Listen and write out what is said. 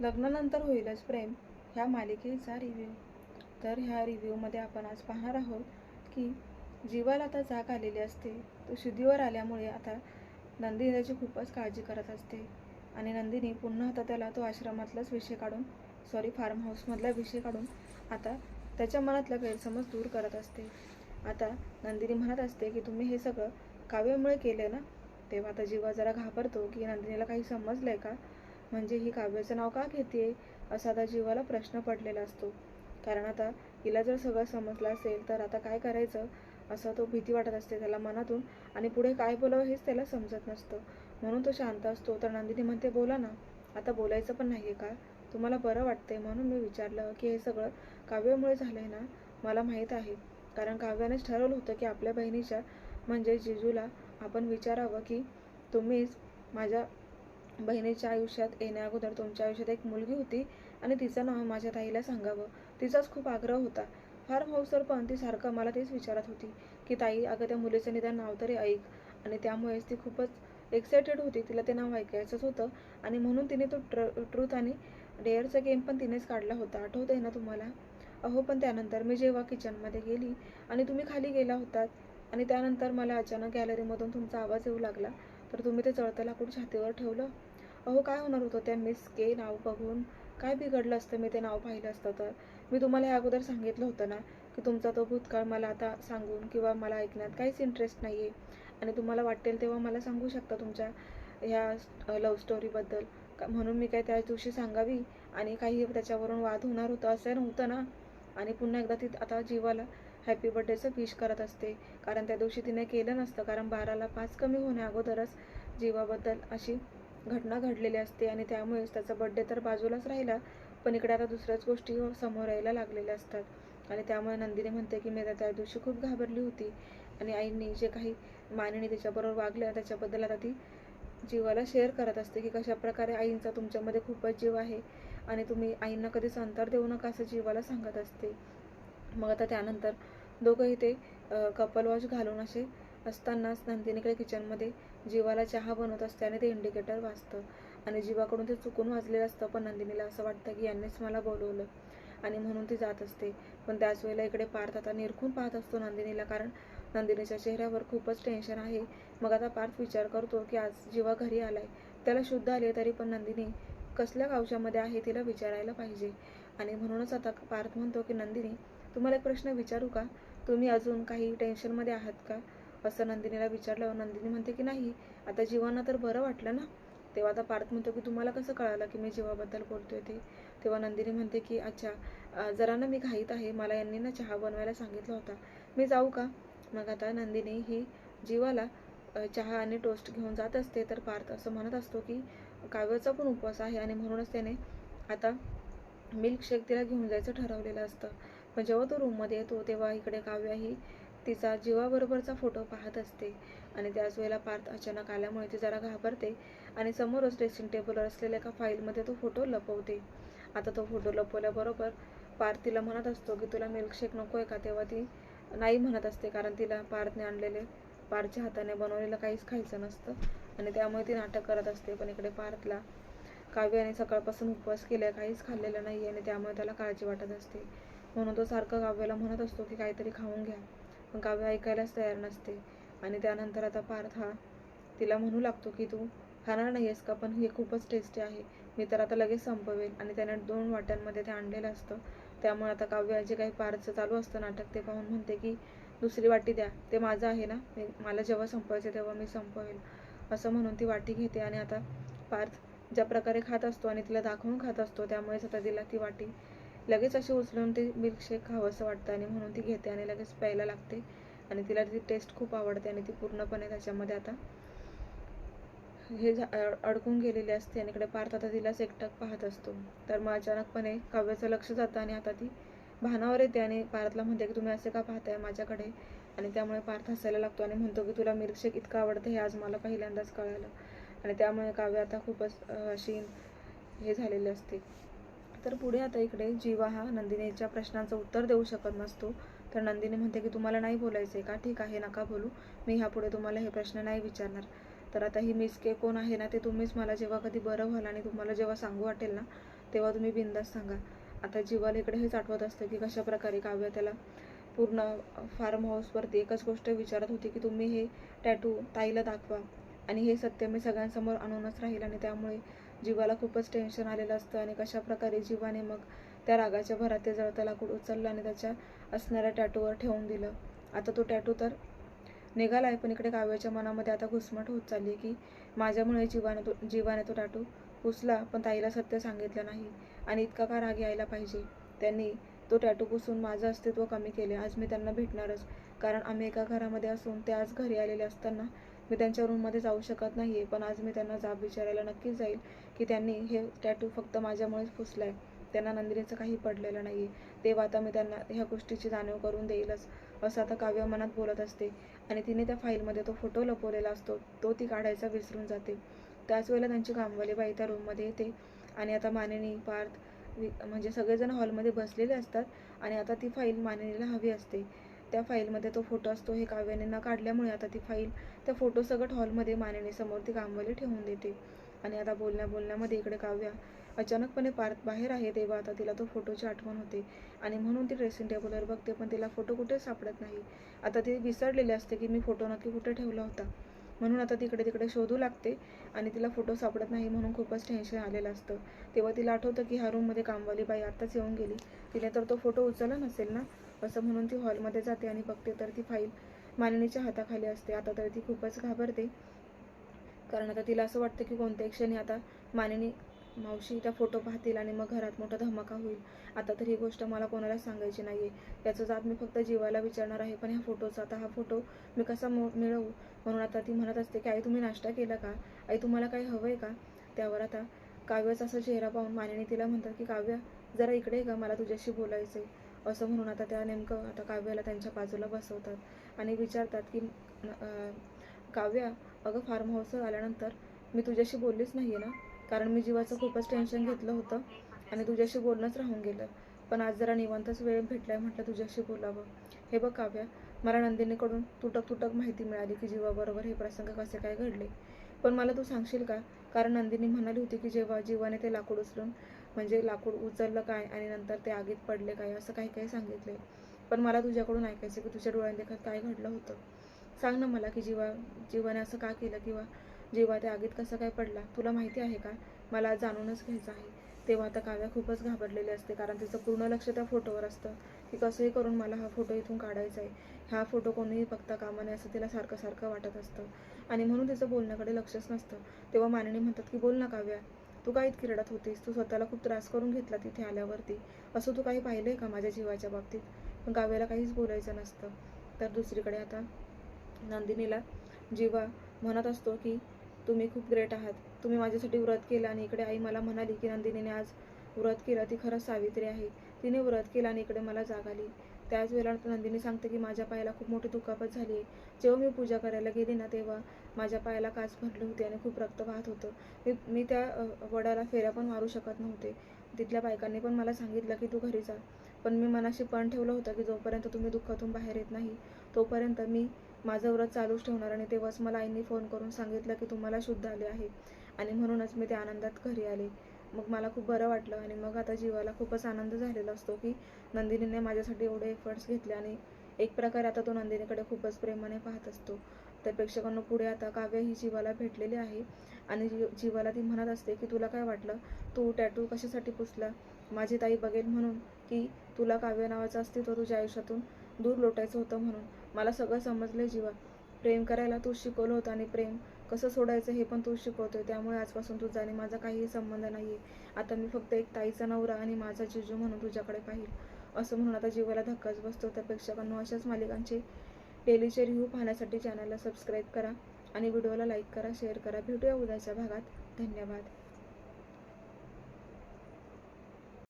लग्नानंतर होईलच प्रेम. ह्या मालिकेचा रिव्ह्यू तर ह्या रिव्ह्यूमध्ये आपण आज पाहणार आहोत की जीवाला आता जाग आलेली असते. तो शुद्धीवर आल्यामुळे आता नंदिनी त्याची खूपच काळजी करत असते. आणि नंदिनी पुन्हा आता त्याला तो आश्रमातलाच विषय काढून सॉरी फार्म हाऊसमधला विषय काढून आता त्याच्या मनातला गैरसमज दूर करत असते. आता नंदिनी म्हणत असते की तुम्ही हे सगळं काव्यामुळे केलं ना? तेव्हा आता जीवा जरा घाबरतो की नंदिनीला काही समजलं आहे का? म्हणजे ही काव्याचं नाव का घेते असा आता जीवाला प्रश्न पडलेला असतो. कारण आता हिला जर सगळं समजलं असेल तर आता काय करायचं? असं तो भीती वाटत असते त्याला मनातून आणि पुढे काय बोलावं हेच त्याला समजत नसतं. म्हणून तो शांत असतो. तर नंदिनी म्हणते बोला ना आता बोलायचं पण नाही आहे का? तुम्हाला बरं वाटतंय म्हणून मी विचारलं की हे सगळं काव्यामुळे झालं आहे ना? मला माहीत आहे. कारण काव्यानेच ठरवलं होतं की आपल्या बहिणीच्या म्हणजे जिजूला आपण विचारावं की तुम्हीच माझ्या बहिणीच्या आयुष्यात येण्याअगोदर तुमच्या आयुष्यात एक मुलगी होती आणि तिचं नाव माझ्या ताईला सांगावं. तिचाच खूप आग्रह होता. फार हाऊसवर पण ती सारखं मला तेच विचारत होती की ताई अगं त्या मुलीचं निदान नाव तरी ऐक. आणि त्यामुळेच ती खूपच एक्सायटेड होती. तिला ते नाव ऐकायचंच होतं आणि म्हणून तिने तो ट्र ट्रूथ आणि डेअरचा गेम पण तिनेच काढला होता. आठवत आहे ना तुम्हाला? अहो पण त्यानंतर मी जेव्हा किचनमध्ये गेली आणि तुम्ही खाली गेला होतात आणि त्यानंतर मला अचानक गॅलरीमधून तुमचा आवाज येऊ लागला तर तुम्ही ते चळतं लाकूड छातीवर ठेवलं? अहो काय होणार होतं त्या मिस के नाव बघून? काय बिघडलं असतं? मी ते नाव पाहिलं असतं तर. मी तुम्हाला ह्या अगोदर सांगितलं होतं ना की तुमचा तो भूतकाळ मला आता सांगून किंवा मला ऐकण्यात काहीच इंटरेस्ट नाही आहे आणि तुम्हाला वाटेल तेव्हा मला सांगू शकता तुमच्या ह्या लव्ह स्टोरीबद्दल का म्हणून मी काय त्या दिवशी सांगावी? आणि काही त्याच्यावरून वाद होणार होतं असं नव्हतं ना? आणि पुन्हा एकदा ती आता जीवाला हॅपी बड्डेचं विश करत असते. कारण त्या दिवशी तिने केलं नसतं. कारण बाराला पाच कमी होण्या अगोदरच जीवाबद्दल अशी घटना घडलेली असते आणि त्यामुळेच त्याचा बड्डे तर बाजूलाच राहिला पण इकडे आता दुसऱ्याच गोष्टी हो- समोर यायला लागलेल्या असतात. आणि त्यामुळे नंदिनी म्हणते की मी त्या दिवशी खूप घाबरली होती. आणि आईंनी जे काही मानिनी तिच्याबरोबर वागलं त्याच्याबद्दल आता ती जीवाला शेअर करत असते की कशा प्रकारे आईंचा तुमच्यामध्ये खूपच जीव आहे आणि तुम्ही आईंना कधीच अंतर देऊ नका असं जीवाला सांगत असते. मग आता त्यानंतर दोघंही ते कपल वॉच घालून असे असतानाच नंदिनीकडे किचनमध्ये जीवाला चहा बनवत असते आणि ते इंडिकेटर वाजतं आणि जीवाकडून ते चुकून वाजलेलं असतं पण नंदिनीला असं वाटतं की यांनीच मला बोलवलं आणि म्हणून ती जात असते. पण त्याच वेळेला इकडे पार्थ आता निरखून पाहत असतो नंदिनीला कारण नंदिनीच्या चेहऱ्यावर खूपच टेन्शन आहे. मग आता पार्थ विचार करतो की आज जीवा घरी आलाय. त्याला शुद्ध आले तरी पण नंदिनी कसल्या गावच्यामध्ये आहे तिला विचारायला पाहिजे. आणि म्हणूनच आता पार्थ म्हणतो की नंदिनी तुम्हाला एक प्रश्न विचारू का? तुम्ही अजून काही टेन्शनमध्ये आहात का? असं नंदिनीला विचारलं नंदिनी म्हणते की नाही आता जीवांना तर बरं वाटलं ना? तेव्हा आता पार्थ म्हणतो की तुम्हाला कसं कळालं की मी जीवाबद्दल बोलतोय ते? तेव्हा नंदिनी म्हणते की अच्छा जरा ना मी घाईत आहे. मला यांनी ना चहा बनवायला सांगितलं होता. मी जाऊ का? मग आता नंदिनी ही जीवाला चहा आणि टोस्ट घेऊन जात असते तर पार्थ असं म्हणत असतो की काव्याचा पण उपवास आहे. आणि म्हणूनच त्याने आता मिल्कशेक तिला घेऊन जायचं ठरवलेलं असतं. पण जेव्हा तो रूममध्ये येतो तेव्हा इकडे काव्या ही तिचा जीवाबरोबरचा फोटो पाहत असते आणि त्याच वेळेला पार्थ अचानक आल्यामुळे ती जरा घाबरते आणि समोरच ड्रेसिंग टेबलवर असलेल्या एका फाईलमध्ये तो फोटो लपवते. आता तो फोटो लपवल्याबरोबर पार्थ तिला म्हणत असतो की तुला मिल्कशेक नको आहे का? तेव्हा ती नाही म्हणत असते कारण तिला पार्थने आणलेले पारच्या हाताने बनवलेलं काहीच खायचं नसतं आणि त्यामुळे ती नाटक करत असते. पण इकडे पार्थला काव्याने सकाळपासून उपवास केला काहीच खाल्लेलं नाही आणि त्यामुळे त्याला काळजी वाटत असते. म्हणून तो सारखं काव्याला म्हणत असतो की काहीतरी खाऊन घ्या. पण काव्य ऐकायलाच तयार नसते. आणि त्यानंतर आता पार्थ हा तिला म्हणू लागतो की तू खाणार नाही आहेस का? पण हे खूपच टेस्टी आहे. मी तर आता लगेच संपवेल आणि त्याने दोन वाट्यांमध्ये ते आणलेलं असतं. त्यामुळे आता काव्य जे काही पार्थचं चालू असतं नाटक ते पाहून म्हणते की दुसरी वाटी द्या. ते माझं आहे ना? मी मला जेव्हा संपवायचं तेव्हा मी संपवेल असं म्हणून ती वाटी घेते. आणि आता पार्थ ज्या प्रकारे खात असतो आणि तिला दाखवून खात असतो त्यामुळेच आता तिला ती वाटी लगेच अशी उचलून ती मिल्कशेक खावं असं वाटतं आणि म्हणून ती घेते आणि लगेच प्यायला लागते. आणि तिला ती टेस्ट खूप आवडते आणि ती पूर्णपणे त्याच्यामध्ये आता हे अडकून गेलेली असते आणि इकडे पार्थ आता तिलाच एकटक पाहत असतो. तर मग अचानकपणे काव्याचं लक्ष जातं आणि आता ती भानावर येते आणि पार्थला म्हणते की तुम्ही असे का पाहताय माझ्याकडे? आणि त्यामुळे पार्थ हसायला लागतो आणि म्हणतो की तुला मिल्कशेक इतकं आवडतं हे आज मला पहिल्यांदाच कळालं. आणि त्यामुळे काव्य आता खूपच अशी हे झालेली असते. तर पुढे आता इकडे जीवा हा नंदिनीच्या प्रश्नांचं उत्तर देऊ शकत नसतो. तर नंदिनी म्हणते की तुम्हाला नाही बोलायचं आहे का? ठीक आहे नका बोलू. मी ह्यापुढे तुम्हाला हे प्रश्न नाही विचारणार. तर आता ही मिस के कोण आहे ना ते तुम्हीच मला जेव्हा कधी बरं व्हाल आणि तुम्हाला जेव्हा सांगू वाटेल ना तेव्हा तुम्ही बिंदास सांगा. आता जीवाला इकडे हेच आठवत असतं की कशाप्रकारे काव्य त्याला पूर्ण फार्म हाऊसवरती एकच गोष्ट विचारत होती की तुम्ही हे टॅटू ताईला दाखवा. आणि हे सत्य मी सगळ्यांसमोर आणूनच राहील आणि त्यामुळे जीवाला खूपच टेन्शन आलेलं असतं आणि कशा प्रकारे जीवाने मग त्या रागाच्या भरात ते जळतं लाकूड उचललं आणि त्याच्या असणाऱ्या टॅटूवर ठेवून दिलं. आता तो टॅटू तर निघाला आहे पण इकडे काव्याच्या मनामध्ये आता घुसमट होत चालली की माझ्यामुळे जीवाने तो जीवाने तो टॅटू पुसला पण ताईला सत्य सांगितलं नाही आणि इतका का राग यायला पाहिजे? त्यांनी तो टॅटू पुसून माझं अस्तित्व कमी केले. आज मी त्यांना भेटणारच. कारण आम्ही एका घरामध्ये असून ते आज घरी आलेले असताना मी त्यांच्या रूममध्ये जाऊ शकत नाही आहे पण आज मी त्यांना जाब विचारायला नक्कीच जाईल की त्यांनी हे टॅटू फक्त माझ्यामुळेच पुसला आहे त्यांना नंदिनीचं काही पडलेलं नाही आहे तेव्हा आता मी त्यांना ह्या गोष्टीची जाणीव करून देईलच असं आता काव्य मनात बोलत असते. आणि तिने त्या फाईलमध्ये तो फोटो लपवलेला असतो. तो ती काढायचा विसरून जाते. त्याच वेळेला त्यांची कामवाली बाई त्या रूममध्ये येते. आणि आता मानिनी पार्थ म्हणजे सगळेजण हॉलमध्ये बसलेले असतात. आणि आता ती फाईल मानिनीला हवी असते. त्या फाईलमध्ये तो फोटो असतो हे काव्याने न काढल्यामुळे आता ती फाईल त्या फोटो सगट हॉलमध्ये मानेनेसमोर ती कामवाली ठेवून देते. आणि आता बोलण्या बोलण्यामध्ये इकडे काव्या अचानकपणे पार्क बाहेर आहे तेव्हा आता तिला तो फोटोची आठवण होते. आणि म्हणून ती ड्रेसिंग टेबलवर बघते पण तिला फोटो कुठे सापडत नाही. आता ती विसरलेली असते की मी फोटो नक्की कुठे ठेवला होता. म्हणून आता तिकडे तिकडे शोधू लागते आणि तिला फोटो सापडत नाही म्हणून खूपच टेन्शन आलेलं असतं. तेव्हा तिला आठवतं की ह्या रूममध्ये कामवाली बाई आत्ताच येऊन गेली. तिने तर तो फोटो उचलला नसेल ना? असं म्हणून ती हॉलमध्ये जाते आणि बघते तर ती फाईल मानिनीच्या हाताखाली असते. आता तर ती खूपच घाबरते. कारण आता तिला असं वाटतं की कोणत्याही क्षणी आता मानिनी मावशी त्या फोटो पाहतील आणि मग घरात मोठा धमाका होईल. आता तर ही गोष्ट मला कोणालाच सांगायची नाही आहे याचं जात मी फक्त जीवाला विचारणार आहे पण ह्या फोटोचा आता हा फोटो मी कसा मो मिळवू? म्हणून आता ती म्हणत असते की आई तुम्ही नाश्ता केला का? आई तुम्हाला काही हवं आहे का? त्यावर आता काव्याचा असा चेहरा पाहून मानिनी तिला म्हणतात की काव्या जरा इकडे का मला तुझ्याशी बोलायचं आहे असं म्हणून आता त्या नेमकं आता काव्याला त्यांच्या बाजूला बसवतात. आणि विचारतात की काव्या अगं फार्म हाऊसवर आल्यानंतर मी तुझ्याशी बोललीच नाही आहे ना? कारण मी जीवाचं खूपच टेन्शन घेतलं होतं आणि तुझ्याशी बोलणंच राहून गेलं. पण आज जरा निवांतच वेळ भेटलाय म्हटलं तुझ्याशी बोलावं. हे बघ काव्या मला नंदिनीकडून तुटक तुटक माहिती मिळाली की जीवाबरोबर हे प्रसंग कसे काय घडले. पण मला तू सांगशील का? कारण नंदिनी म्हणाली होती की जेव्हा जीवाने ते लाकूड उचलून म्हणजे लाकूड उचललं काय आणि नंतर ते आगीत पडले काय असं काही काही सांगितले. पण मला तुझ्याकडून ऐकायचं की तुझ्या डोळ्यांदेखत काय घडलं होतं. सांग ना मला की जीवा जीवाने असं का केलं किंवा जीवा त्या आगीत कसा काय पडला तुला माहिती आहे का? मला जाणूनच घ्यायचं आहे. तेव्हा आता काव्या खूपच घाबरलेली असते कारण तिचं पूर्ण लक्ष त्या फोटोवर असतं. की कसंही करून मला हा फोटो इथून काढायचा आहे. हा फोटो कोणीही बघता कामा नये असं तिला सारखं सारखं वाटत असतं. आणि म्हणून तिचं बोलण्याकडे लक्षच नसतं. तेव्हा मानिनी म्हणतात की बोल ना काव्या. तू काय इतकी रडत होतीस? तू स्वतःला खूप त्रास करून घेतला तिथे आल्यावरती. असं तू काही पाहिलं आहे का माझ्या जीवाच्या बाबतीत? पण काव्याला काहीच बोलायचं नसतं. तर दुसरीकडे आता नंदिनीला जीवा म्हणत असतो की तुम्ही खूप ग्रेट आहात. तुम्ही माझ्यासाठी व्रत केलं आणि इकडे आई मला म्हणाली की नंदिनीने आज व्रत केलं ती खरंच सावित्री आहे. तिने व्रत केलं आणि इकडे मला जाग आली. त्याच वेळेला नंदिनी सांगते की माझ्या पायाला खूप मोठी दुखापत झाली. आहे जेव्हा मी पूजा करायला गेली ना तेव्हा माझ्या पायाला काच भरली होती आणि खूप रक्त वाहत होतं. मी मी त्या वडाला फेऱ्या पण मारू शकत नव्हते. तिथल्या बायकांनी पण मला सांगितलं की तू घरी जा. पण मी मनाशी पण ठेवलं होतं की जोपर्यंत तुम्ही दुःखातून बाहेर येत नाही तोपर्यंत मी माझं व्रत चालूच ठेवणार आणि तेव्हाच मला आईंनी फोन करून सांगितलं की तुम्हाला शुद्ध आले आहे. आणि म्हणूनच मी त्या आनंदात घरी आले. मग मला खूप बरं वाटलं आणि मग आता जीवाला खूपच आनंद झालेला असतो की नंदिनीने माझ्यासाठी एवढे एफर्ट्स घेतले आणि एक प्रकारे आता तो नंदिनीकडे खूपच प्रेमाने पाहत असतो. तर प्रेक्षकांना पुढे आता काव्य ही जीवाला भेटलेली आहे आणि जी जीवाला ती म्हणत असते की तुला काय वाटलं? तू टॅटू कशासाठी पुसला? माझी ताई बघेल म्हणून की तुला काव्य नावाचं अस्तित्व तुझ्या आयुष्यातून दूर लोटायचं होतं म्हणून. मला सगळं समजलं जीवा. प्रेम करायला तू शिकवलं होतं आणि प्रेम कसं सोडायचं हे पण तू शिकवतोय त्यामुळे आजपासून तुझा आणि माझा काहीही संबंध नाही आहे आता मी फक्त एक ताईचा नवरा आणि माझा जिजू म्हणून तुझ्याकडे पाहिल. असं म्हणून आता जीवाला धक्काच बसतो. त्या प्रेक्षकांना अशाच मालिकांचे डेलीचे रिव्ह्यू पाहण्यासाठी चॅनलला सबस्क्राईब करा आणि व्हिडिओला लाईक करा शेअर करा. भेटूया उद्याच्या भागात. धन्यवाद.